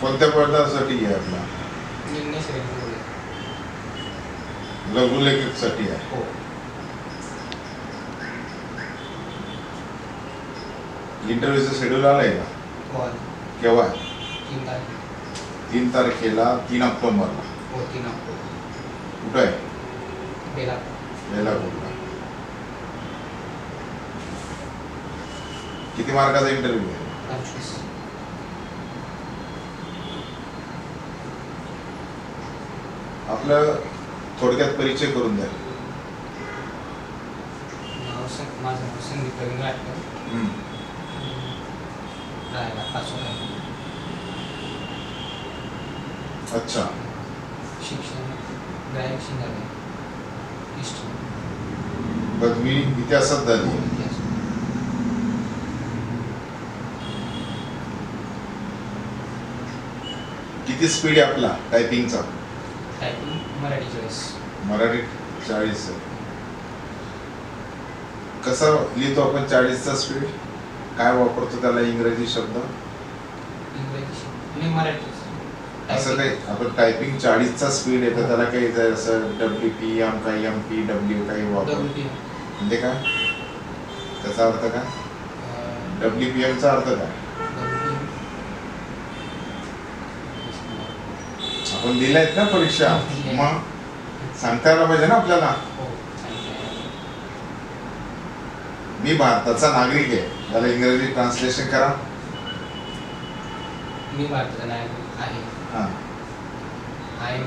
कोणत्या पदासाठी आहे आपला? बोलले लघुलेखकसाठी आहे. हो. इंटरव्ह्यूचं शेड्यूल आलंय का? हो. केव्हा? तीन तारीख तीन तारखेला तीन ऑक्टोबरला. हो तीन ऑक्टोबर. कुठं आहे? बेलापूरला. किती मार्काचा इंटरव्ह्यू आहे? पंचवीस. आपलं थोडक्यात परिचय करून द्या. माझं नाव संदीप रवींद्र आटकर हम्म. राहायला पाचोरा अच्छा. शिक्षण हिस्ट्री पदवी इतिहासात झाली. किती स्पीड आहे आपला टायपिंगचा टायपिंग मराठी चॉईस. मराठीत चाळीस. कसा लिहितो आपण चाळीसचा स्पीड काय वापरतो त्याला इंग्रजी शब्द? इंग्रजी मराठी असं काही आपण टायपिंग चाळीसचा स्पीड येतं त्याला काही असं डब्ल्यू पी एम काही एम पी डब्ल्यू काही वापर? म्हणजे काय? त्याचा अर्थ काय? डब्ल्यू पी एमचा अर्थ काय? आपण दिलायत ना परीक्षा. मग सांगता यायला पाहिजे ना आपल्याला. हो मी भारताचा नागरिक आहे. त्याला इंग्रजी ट्रान्सलेशन करा. मी भारताचा नागरिक आहे. हा. आय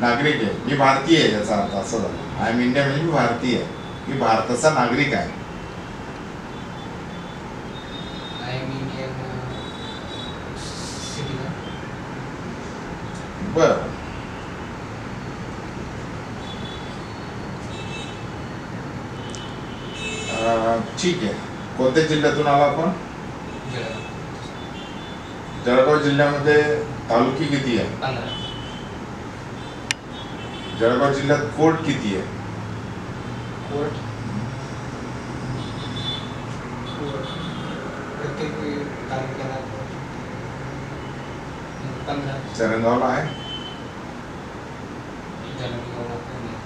नागरिक आहे. मी भारतीय आहे याचा अर्थ असं झालं. आय एम इंडिया म्हणजे मी भारतीय आहे. मी भारताचा नागरिक आहे. बर ठीक आहे कोणत्या जिल्ह्यातून आला आपण? जळगाव जिल्ह्यामध्ये तालुकी किती आहे? जळगाव जिल्ह्यात कोर्ट किती आहे? कोर्ट? कोर्ट. प्रत्येक तालुक्याला पंधरा. चरणगावला आहे? पण आहे.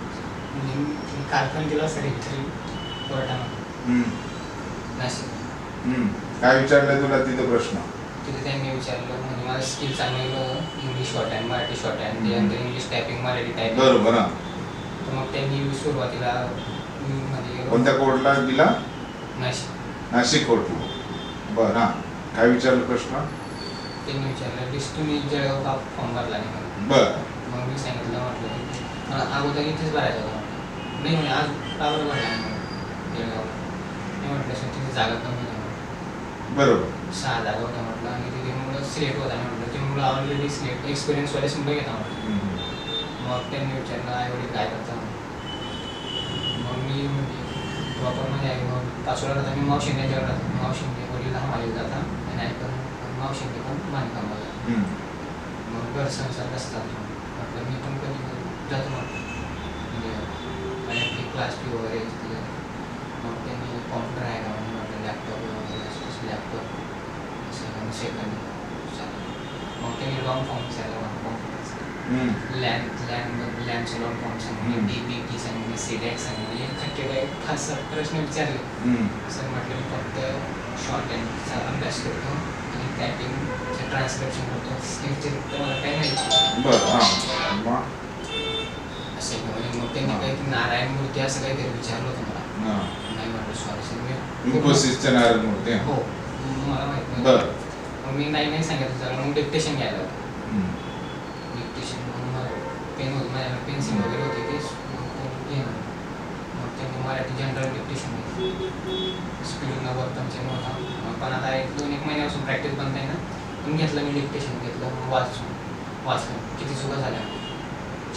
म्हणजे मी कारखान केला सर कोर्टामध्ये. हम्म, नाशिक. हम्म. काय विचारलंय तुला तिथे प्रश्न? तिथे त्यांनी विचारलं म्हणजे माझं स्किल चांगलं English shorthand Marathi shorthand त्यानंतर इंग्लिश टायपिंग मराठी टायपिंग बरोबर हा. तर मग त्यांनी सुरुवातीला मी म्हणजे कोणत्या कोर्टला दिला? नाशिक. नाशिक कोर्टला बर हा. काय विचारलं प्रश्न? त्यांनी विचारलं लिस्ट तुम्ही जळगाव का फॉर्म भरला नाही? म्हणून. बर. मग मी सांगितलं म्हटलं की मला अगोदर इथेच भरायचं होतं नाही म्हणे आज बरं भरला नाही म्हटलं सर तिथे जागा कमी आहे म्हणे. बरोबर. सहा जागा होत्या म्हटलं. आणि तिथे मुलं सिलेक्ट होता म्हटलं. ते मुलं ऑलरेडी सिलेक्ट एक्सपिरियन्सवालेच मुलं घेता म्हटलं. मग त्यांनी विचारलं आई वडील काय करता मग मी म्हणजे माझे आई मग पाचोळा राहता मी मावशिंद्याच्यावर राहतो मावशिंदे वडील हमालीला जाता आणि आई पण मावशिंदे पण बांधकामाला. मग घर संसार असतात म्हटलं मी पण कधी जातो म्हटलं म्हणजे माझ्या क्लास फी वगैरे तिथे मग त्यांनी कॉम्प्युटर आहे का म्हणजे म्हटलं लॅपटॉप वगैरे असं लॅपटॉप सेकंड सेकंड मग त्यांनी लॉंग फॉर्म विचारला मला कॉम्प्युटरचा. लँड लँड लँडचं लॉंग फॉर्म सांगितले. डी बी टी सांगितले सिडॅक सांगितले खट्टे काही खास प्रश्न विचारले. सर म्हटलं मी फक्त शॉर्ट हँडचा अभ्यास करतो आणि टायपिंगचं ट्रान्सक्रिप्शन करतो. स्किलचे मला काही माहिती बर हा. मग? असं? म्हणजे मग त्यांनी हा. काही नारायण मूर्ती असं काहीतरी विचारलं होतं मला. नाही म्हटलं सॉरी सर मी इन्फोसिसचे नारायण मूर्ती हो. मला माहीत नाही. बर. मग मी नाही नाही सांगितलं त्याला मग डिक्टेशन घ्यायला होतं. डिक्टेशन म्हणून मला पेन होती. माझ्याकडे पेन्सिल वगैरे होती ते ना मग त्यांनी मराठी जनरल डिक्टेशन घेतली. स्पीड नव्वद पंच्याण्णव होता मग पण आता एक दोन एक महिन्यापासून प्रॅक्टिस बंद आहे ना. पण घेतलं मी डिक्टेशन घेतलं वाचून वाचलं. किती चुका झाल्या?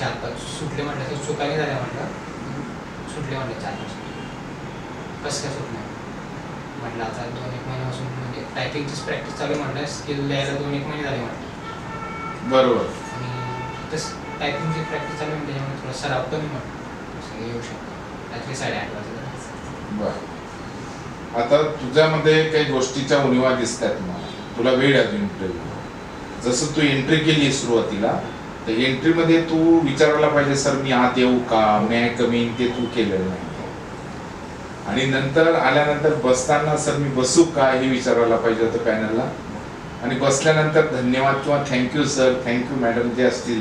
चार पाच सुटले म्हटलं तर चुका नाही झाल्या म्हटलं. सुटले म्हटलं चार पाच. कसं काय सुटलं म्हटलं आता दोन एक महिन्यापासून म्हणजे टायपिंगचीच प्रॅक्टिस चालू म्हटलं. स्किल द्यायला दोन एक महिने झाले म्हटलं. बरोबर. आणि तस टायपिंगची प्रॅक्टिस चालू आहे त्याच्यामुळे थोडा सराव कमी म्हटलं. सगळं येऊ शकतो. रात्री साडेआठ वाजता. बर. आता तुझ्यामध्ये काही गोष्टीच्या उणीवा दिसत आहेत मला तुला वेळ आहे अजून इंटरव्ह्यू जसं तू एंट्री केली सुरुवातीला तर एंट्रीमध्ये तू विचारायला पाहिजे सर मी आत येऊ का? मी कमी ते तू केलेलं नाही. आणि नंतर आल्यानंतर बसताना सर मी बसू का? हे विचारायला पाहिजे होतं पॅनलला. आणि बसल्यानंतर धन्यवाद किंवा थँक्यू सर थँक्यू मॅडम जे असतील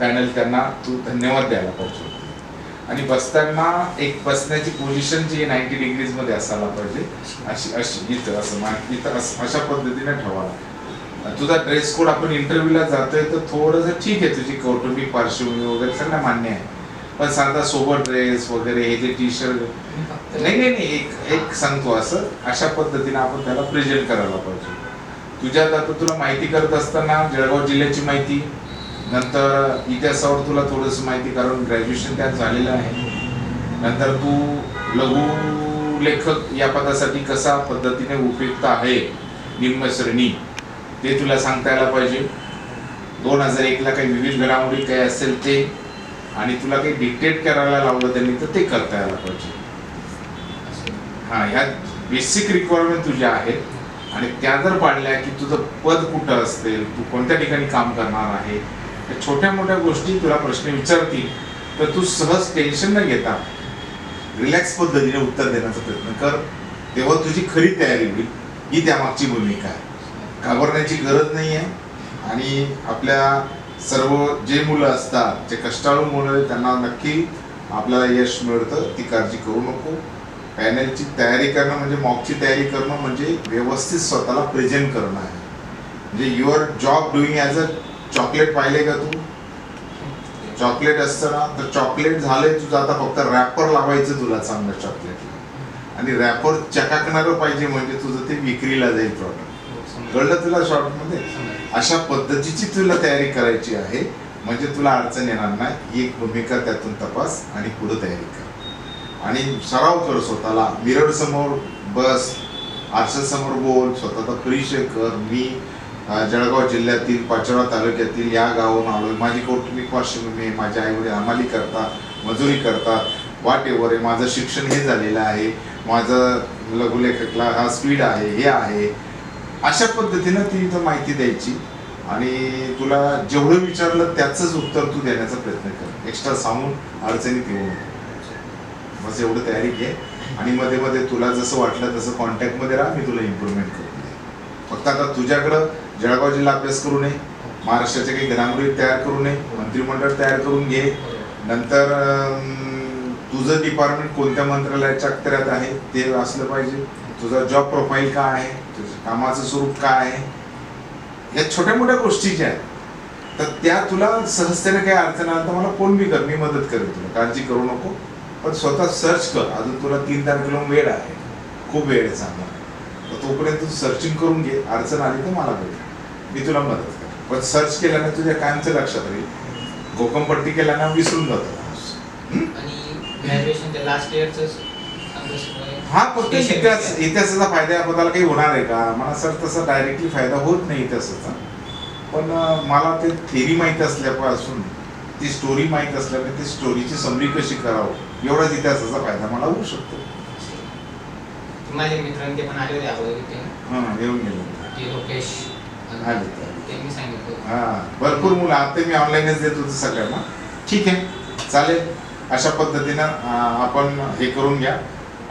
पॅनल त्यांना तू धन्यवाद द्यायला पाहिजे आणि बसताना एक बसण्याची पोझिशन जी नाईन्टी डिग्रीजमध्ये असायला पाहिजे. अशी अशी इथं असं इथं असं अशा पद्धतीने ठेवावा तुझा ड्रेस कोड आपण इंटरव्ह्यूला जातोय तर थोडंसं ठीक आहे तुझी कौटुंबिक पार्श्वभूमी वगैरे सगळं मान्य आहे. पण साधा सोबत ड्रेस वगैरे हे जे टी शर्ट नाही नाही नाही एक एक सांगतो असं अशा पद्धतीने आपण त्याला प्रेझेंट करायला पाहिजे. तुझ्यात आता तुला माहिती करत असताना जळगाव जिल्ह्याची माहिती नंतर इतिहासावर तुला थोडस माहिती कारण ग्रॅज्युएशन त्यात झालेलं आहे. नंतर तू लघु लेखक या पदासाठी कसा पद्धतीने उपयुक्त आहे निम्न श्रेणी? ते तुला सांगता यायला पाहिजे. दोन हजार एकला काही विविध घडामोडी काही असेल ते आणि तुला काही डिक्टेट करायला लावलं त्यांनी तर ते करता यायला पाहिजे. हा ह्या बेसिक रिक्वायरमेंट तुझ्या आहेत. आणि त्या जर पाडल्या की तुझं पद कुठं असेल तू कोणत्या ठिकाणी काम करणार आहे त्या छोट्या मोठ्या गोष्टी तुला प्रश्न विचारतील तर तू सहज टेन्शन न घेता रिलॅक्स पद्धतीने उत्तर देण्याचा प्रयत्न कर. तेव्हा तुझी खरी तयारी होईल. ही त्यामागची भूमिका आहे. घाबरण्याची गरज नाही आहे आणि आपल्या सर्व जे मुलं असतात जे कष्टाळू मुलं आहेत, त्यांना नक्की आपल्याला यश मिळतं. ती काळजी करू नको. पॅनलची तयारी करणं म्हणजे मॉकची तयारी करणं म्हणजे व्यवस्थित स्वतःला प्रेझेंट करणं आहे. म्हणजे your job doing as a chocolate पाहिले का तू? चॉकलेट असताना तर चॉकलेट झालंय तुझं आता फक्त रॅपर लावायचं तुला चांगलं चॉकलेटला आणि रॅपर चकाकणारं पाहिजे म्हणजे तुझं ते विक्रीला जाईल प्रॉडक्ट कळलं तुला शॉर्टमध्ये अशा पद्धतीची तुला तयारी करायची आहे. म्हणजे तुला अडचण येणार नाही. ही एक भूमिका त्यातून तपास आणि पुढे तयारी कर. आणि सराव कर स्वतःला. मिरर समोर बस. आरशासमोर बोल. स्वतःचा परिचय कर. मी जळगाव जिल्ह्यातील पाचोरा तालुक्यातील या गावाहून आलो माझी कौटुंबिक पार्श्वभूमी आहे. माझे आई वडील हमाली करतात मजुरी करतात. वाटेवर आहे. माझं शिक्षण हे झालेलं आहे. माझं लघुलेखकला हा स्पीड आहे हे आहे. अशा पद्धतीनं ती इथं माहिती द्यायची आणि तुला जेवढं विचारलं त्याचंच उत्तर तू देण्याचा प्रयत्न कर. एक्स्ट्रा सांगून अडचणीत येऊ बस एवढं तयारी घे आणि मध्ये मध्ये तुला जसं वाटलं तसं कॉन्टॅक्टमध्ये राहा मी तुला इम्प्रूव्हमेंट करून दे फक्त आता तुझ्याकडं जळगाव जिल्हा अभ्यास करू नये महाराष्ट्राचे काही घडामोडी तयार करू नये मंत्रिमंडळ तयार करून घे. नंतर तुझं डिपार्टमेंट कोणत्या मंत्रालयाच्या अखत्यारात आहे ते असलं पाहिजे. तुझा जॉब प्रोफाईल काय आहे? कामाचं स्वरूप काय? आहे या छोट्या मोठ्या गोष्टीच्या. आहेत तर त्या तुला सहजतेने काही अडचण आला तर मला फोन बी कर मी मदत करेन तुला. काळजी करू नको. पण स्वतः सर्च कर. अजून तुला तीन तारखेला वेळ आहे. खूप वेळ आहे चांगला तर तोपर्यंत तू सर्चिंग करून घे. अडचण आली तर मला भेट. मी तुला मदत कर पण सर्च केल्याने तुझ्या कायमचं लक्षात राहील गोकमपट्टी केल्यानं विसरून जातो आणि ग्रॅज्युएशनच्या लास्ट इयरचं हा फक्त इतिहास इतिहासाचा फायदा आपल्याला काही होणार आहे का? मला सर तसा डायरेक्टली फायदा होत नाही इतिहासाचा. पण मला ते थेरी माहीत असल्यापासून ती स्टोरी माहीत असल्याने ती स्टोरीची समरी कशी करावं एवढाच इतिहासाचा फायदा मला होऊ शकतो. माझे मित्र ते पण आले होते अगोदर हां येऊन गेलो. ते लोकेश आले ते. ते मी सांगितलं. हा भरपूर मुलं आता मी ऑनलाईनच देत होतो सगळ्यांना. ठीक आहे चालेल. अशा पद्धतीनं आपण हे करून घ्या.